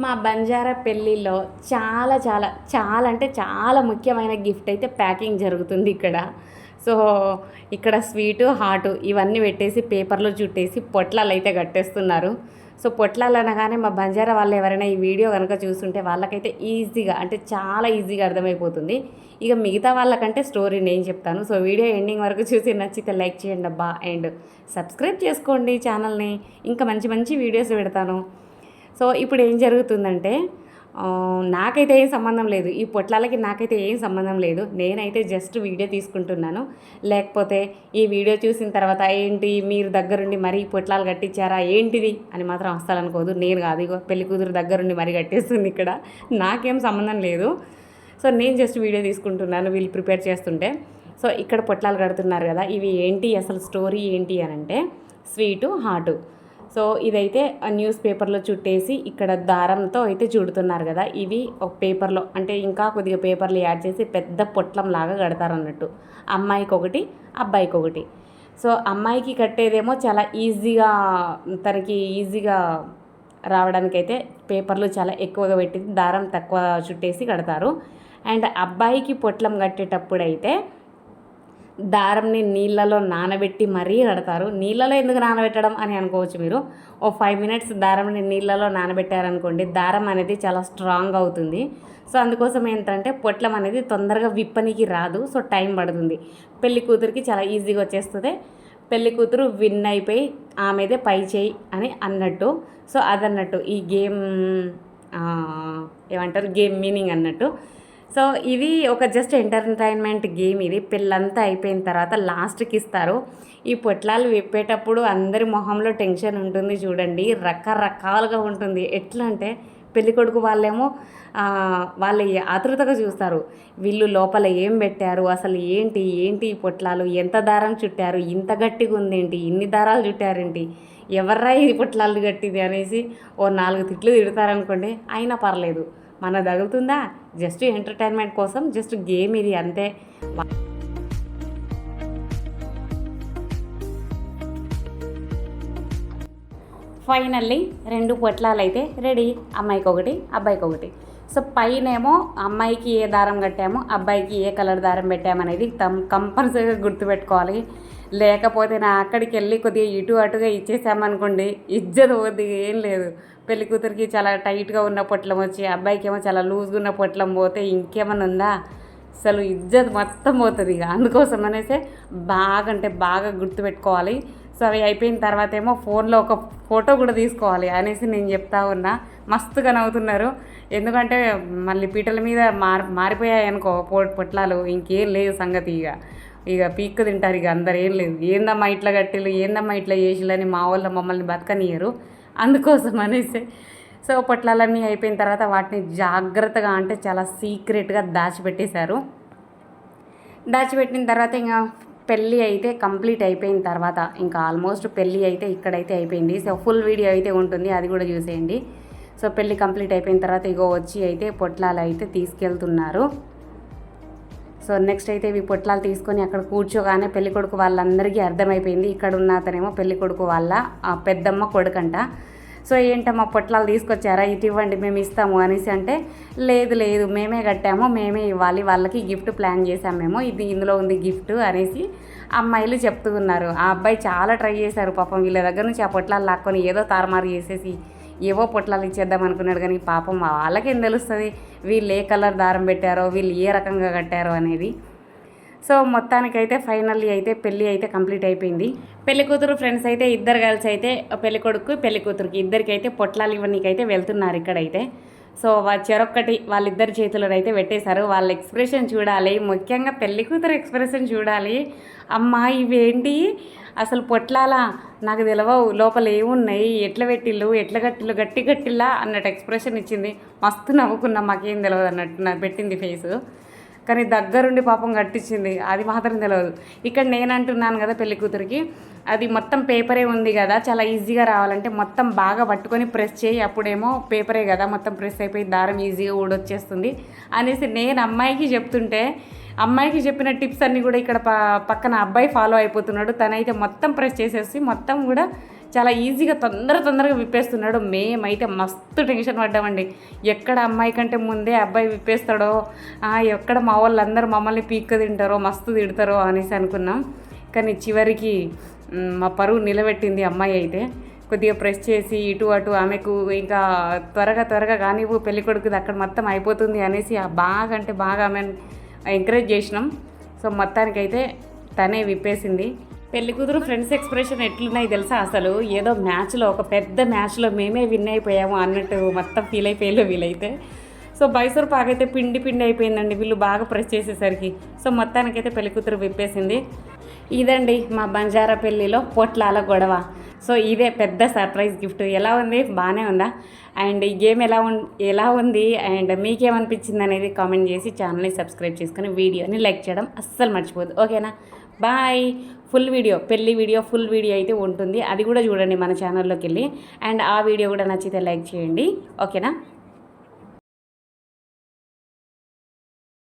మా బంజారా పెళ్ళిలో చాలా చాలా చాలా అంటే చాలా ముఖ్యమైన గిఫ్ట్ అయితే ప్యాకింగ్ జరుగుతుంది ఇక్కడ. సో ఇక్కడ స్వీటు హాటు ఇవన్నీ పెట్టేసి పేపర్లో చుట్టేసి పొట్లాలు అయితే కట్టేస్తున్నారు. సో పొట్లాలు అనగానే మా బంజారా వాళ్ళు ఎవరైనా ఈ వీడియో కనుక చూస్తుంటే వాళ్ళకైతే ఈజీగా అంటే చాలా ఈజీగా అర్థమైపోతుంది. ఇక మిగతా వాళ్ళకంటే స్టోరీ నేను చెప్తాను. సో వీడియో ఎండింగ్ వరకు చూసి నచ్చితే లైక్ చేయండి అబ్బా. అండ్ సబ్స్క్రైబ్ చేసుకోండి ఛానల్ని. ఇంకా మంచి మంచి వీడియోస్ పెడతాను. సో ఇప్పుడు ఏం జరుగుతుందంటే నాకైతే ఏం సంబంధం లేదు. ఈ పొట్లాలకి నాకైతే ఏం సంబంధం లేదు. నేనైతే జస్ట్ వీడియో తీసుకుంటున్నాను. లేకపోతే ఈ వీడియో చూసిన తర్వాత ఏంటి మీరు దగ్గరుండి మరీ పొట్లాలు కట్టించారా ఏంటిది అని మాత్రం అస్సలు అనుకోదు. నేను కాదు ఇగో పెళ్ళి కూతురు దగ్గరుండి మరీ కట్టేస్తుంది ఇక్కడ. నాకేం సంబంధం లేదు. సో నేను జస్ట్ వీడియో తీసుకుంటున్నాను వీళ్ళు ప్రిపేర్ చేస్తుంటే. సో ఇక్కడ పొట్లాలు కడుతున్నారు కదా ఇవి ఏంటి అసలు స్టోరీ ఏంటి అని అంటే స్వీటు హాటు. సో ఇదైతే న్యూస్ పేపర్లో చుట్టేసి ఇక్కడ దారంతో అయితే చుడుతున్నారు కదా ఇవి ఒక పేపర్లో అంటే ఇంకా కొద్దిగా పేపర్లు యాడ్ చేసి పెద్ద పొట్లం లాగా కడతారు అన్నట్టు అమ్మాయికి ఒకటి అబ్బాయికి ఒకటి సో అమ్మాయికి కట్టేదేమో చాలా ఈజీగా తనకి ఈజీగా రావడానికైతే పేపర్లు చాలా ఎక్కువగా పెట్టి దారం తక్కువ చుట్టేసి కడతారు. అండ్ అబ్బాయికి పొట్లం కట్టేటప్పుడు అయితే దారంని నీళ్ళలో నానబెట్టి మరీ కడతారు. నీళ్ళలో ఎందుకు నానబెట్టడం అని అనుకోవచ్చు మీరు. ఓ ఫైవ్ మినిట్స్ దారంని నీళ్ళలో నానబెట్టారనుకోండి దారం అనేది చాలా స్ట్రాంగ్ అవుతుంది. సో అందుకోసం ఏంటంటే పొట్లం అనేది తొందరగా విప్పనికి రాదు సో టైం పడుతుంది. పెళ్ళి కూతురికి చాలా ఈజీగా వచ్చేస్తుంది. పెళ్ళి కూతురు విన్ అయిపోయి ఆమెదే పై చేయి అని అన్నట్టు. సో అదన్నట్టు ఈ గేమ్ ఏమంటారు? గేమ్ మీనింగ్ అన్నట్టు. సో ఇది ఒక జస్ట్ ఎంటర్టైన్మెంట్ గేమ్ ఇది. పెళ్ళంతా అయిపోయిన తర్వాత లాస్ట్కి ఇస్తారు. ఈ పొట్లాలు విప్పేటప్పుడు అందరి మొహంలో టెన్షన్ ఉంటుంది చూడండి. రకరకాలుగా ఉంటుంది. ఎట్లా అంటే పెళ్ళికొడుకు వాళ్ళేమో వాళ్ళు ఆతృతగా చూస్తారు. వీళ్ళు లోపల ఏం పెట్టారు? అసలు ఏంటి? ఏంటి ఈ పొట్లాలు? ఎంత దారం చుట్టారు? ఇంత గట్టిగా ఉందేంటి ఇన్ని దారాలు చుట్టారేంటి? ఎవర్రా ఈ పొట్లాలు గట్టిది? అనేసి ఓ నాలుగు తిట్లు తిడతారనుకోండి. అయినా పర్లేదు. మన తగులుతుందా? జస్ట్ ఎంటర్టైన్మెంట్ కోసం జస్ట్ గేమ్ ఇది అంతే. ఫైనల్లీ రెండు పొట్లాలు అయితే రెడీ. అమ్మాయికి ఒకటి అబ్బాయికి ఒకటి సో పైనేమో అమ్మాయికి ఏ దారం కట్టామో అబ్బాయికి ఏ కలర్ దారం పెట్టామనేది తమ్ కంపల్సరీగా గుర్తుపెట్టుకోవాలి. లేకపోతే నా అక్కడికి వెళ్ళి కొద్దిగా ఇటు అటుగా ఇచ్చేసామనుకోండి ఇజ్జత్ పోద్ది ఏం లేదు. పెళ్ళి కూతురికి చాలా టైట్గా ఉన్న పొట్లం వచ్చి అబ్బాయికి ఏమో చాలా లూజ్గా ఉన్న పొట్లం పోతే ఇంకేమైనా ఉందా? అసలు ఇజ్జత్ మొత్తం పోతుంది ఇక. అందుకోసం అనేసి బాగా అంటే బాగా గుర్తుపెట్టుకోవాలి. సో అవి అయిపోయిన తర్వాత ఏమో ఫోన్లో ఒక ఫోటో కూడా తీసుకోవాలి అనేసి నేను చెప్తా ఉన్నా. మస్తుగా నవ్వుతున్నారు. ఎందుకంటే మళ్ళీ పీటల మీద మారి మారిపోయాయి అనుకో పొ పొట్లాలు ఇంకేం లేదు సంగతి ఇక. ఇక పీక్కు తింటారు ఇక అందరు ఏం లేదు. ఏందమ్మా ఇట్లా కట్టిలు ఏందమ్మా ఇట్లా చేసిలని మా వాళ్ళు మమ్మల్ని బతకనియరు అందుకోసం అనేసి సో పొట్లాలన్నీ అయిపోయిన తర్వాత వాటిని జాగ్రత్తగా అంటే చాలా సీక్రెట్గా దాచిపెట్టేశారు. దాచిపెట్టిన తర్వాత ఇంకా పెళ్ళి అయితే కంప్లీట్ అయిపోయిన తర్వాత ఇంకా ఆల్మోస్ట్ పెళ్ళి అయితే ఇక్కడైతే అయిపోయింది. సో ఫుల్ వీడియో అయితే ఉంటుంది అది కూడా చూసేయండి. సో పెళ్ళి కంప్లీట్ అయిపోయిన తర్వాత ఇగో వచ్చి అయితే పొట్లాలు అయితే తీసుకెళ్తున్నారు. సో నెక్స్ట్ అయితే ఇవి పొట్లాలు తీసుకొని అక్కడ కూర్చోగానే పెళ్ళి కొడుకు వాళ్ళందరికీ అర్థమైపోయింది. ఇక్కడ ఉన్న అతనేమో పెళ్ళి కొడుకు వాళ్ళ పెద్దమ్మ కొడుకంట. సో ఏంటమ్మా పొట్లాలు తీసుకొచ్చారా? ఇటు ఇవ్వండి మేము ఇస్తాము అనేసి అంటే లేదు లేదు మేమే కట్టాము మేమే ఇవ్వాలి వాళ్ళకి గిఫ్ట్ ప్లాన్ చేసాం మేము ఇది ఇందులో ఉంది గిఫ్ట్ అనేసి అమ్మాయిలు చెప్తూ ఉన్నారు. ఆ అబ్బాయి చాలా ట్రై చేశారు పాపం వీళ్ళ దగ్గర నుంచి ఆ పొట్లాలు లాక్కొని ఏదో తారుమారు చేసేసి ఏవో పొట్లాలు ఇచ్చేద్దాం అనుకున్నాడు కానీ పాపం వాళ్ళకేం తెలుస్తుంది? వీళ్ళు ఏ కలర్ దారం పెట్టారో వీళ్ళు ఏ రకంగా కట్టారో అనేది. సో మొత్తానికైతే ఫైనల్లీ అయితే పెళ్ళి అయితే కంప్లీట్ అయిపోయింది. పెళ్ళి కూతురు ఫ్రెండ్స్ అయితే ఇద్దరు కలిసి అయితే పెళ్ళి కొడుకు పెళ్ళి కూతురుకి ఇద్దరికి అయితే పొట్లాలు ఇవ్వనీకైతే వెళ్తున్నారు ఇక్కడైతే. సో వా చెరొక్కటి వాళ్ళిద్దరి చేతుల్లో అయితే పెట్టేశారు. వాళ్ళ ఎక్స్ప్రెషన్ చూడాలి ముఖ్యంగా పెళ్ళి కూతురు ఎక్స్ప్రెషన్ చూడాలి. అమ్మా ఇవేంటి? అసలు పొట్లాలా? నాకు తెలవవు లోపల ఏమున్నాయి? ఎట్లా పెట్టిల్లు ఎట్లా కట్టిల్లు గట్టి కట్టిల్లా అన్నట్టు ఎక్స్ప్రెషన్ ఇచ్చింది. మస్తు నవ్వుకున్నా మాకేం తెలియదు అన్నట్టు నాకు పెట్టింది ఫేసు. కానీ దగ్గరుండి పాపం కట్టించింది. అది మాత్రం తెలియదు ఇక్కడ నేను అంటున్నాను కదా పెళ్ళి కూతురికి అది మొత్తం పేపరే ఉంది కదా చాలా ఈజీగా రావాలంటే మొత్తం బాగా పట్టుకొని ప్రెస్ చేయి అప్పుడేమో పేపరే కదా మొత్తం ప్రెస్ అయిపోయి దారం ఈజీగా ఊడొచ్చేస్తుంది అనేసి నేను అమ్మాయికి చెప్తుంటే అమ్మాయికి చెప్పిన టిప్స్ అన్నీ కూడా ఇక్కడ పక్కన అబ్బాయి ఫాలో అయిపోతున్నాడు. తనైతే మొత్తం ప్రెస్ చేసేసి మొత్తం కూడా చాలా ఈజీగా తొందర తొందరగా విప్పేస్తున్నాడు. మేమైతే మస్తు టెన్షన్ పడ్డామండి. ఎక్కడ అమ్మాయి కంటే ముందే అబ్బాయి విప్పేస్తాడో ఎక్కడ మా వాళ్ళందరూ మమ్మల్ని పీక్క తింటారో మస్తు తిడతారో అనేసి అనుకున్నాం. కానీ చివరికి మా పరువు నిలబెట్టింది అమ్మాయి అయితే. కొద్దిగా ప్రెస్ చేసి ఇటు అటు ఆమెకు ఇంకా త్వరగా త్వరగా కానివ్వు పెళ్ళి కొడుకుది అక్కడ మొత్తం అయిపోతుంది అనేసి బాగా అంటే బాగా ఆమెను ఎంకరేజ్ చేసినాం. సో మొత్తానికైతే తనే విప్పేసింది. పెళ్ళి కూతురు ఫ్రెండ్స్ ఎక్స్ప్రెషన్ ఎట్లున్నాయి తెలుసా అసలు? ఏదో మ్యాచ్లో ఒక పెద్ద మ్యాచ్లో మేమే విన్ అయిపోయాము అన్నట్టు మొత్తం ఫీల్ అయిపోయారు వీలైతే. సో మైసూర్ పాక్ అయితే పిండి పిండి అయిపోయిందండి వీళ్ళు బాగా ప్రెస్ చేసేసరికి. సో మొత్తానికైతే పెళ్ళి కూతురు విప్పేసింది. ఇదండి మా బంజారా పెళ్ళిలో పొట్లాల గొడవ. సో ఇదే పెద్ద సర్ప్రైజ్ గిఫ్ట్ ఎలా ఉంది? బాగానే ఉందా? అండ్ ఈ గేమ్ ఎలా ఉం ఎలా ఉంది? అండ్ మీకేమనిపించింది అనేది కామెంట్ చేసి ఛానల్ని సబ్స్క్రైబ్ చేసుకొని వీడియోని లైక్ చేయడం అస్సలు మర్చిపోద్దు ఓకేనా? బాయ్! ఫుల్ వీడియో పెళ్ళి వీడియో ఫుల్ వీడియో అయితే ఉంటుంది. అది కూడా చూడండి మన ఛానల్లోకి వెళ్ళి. అండ్ ఆ వీడియో కూడా నచ్చితే లైక్ చేయండి. ఓకేనా?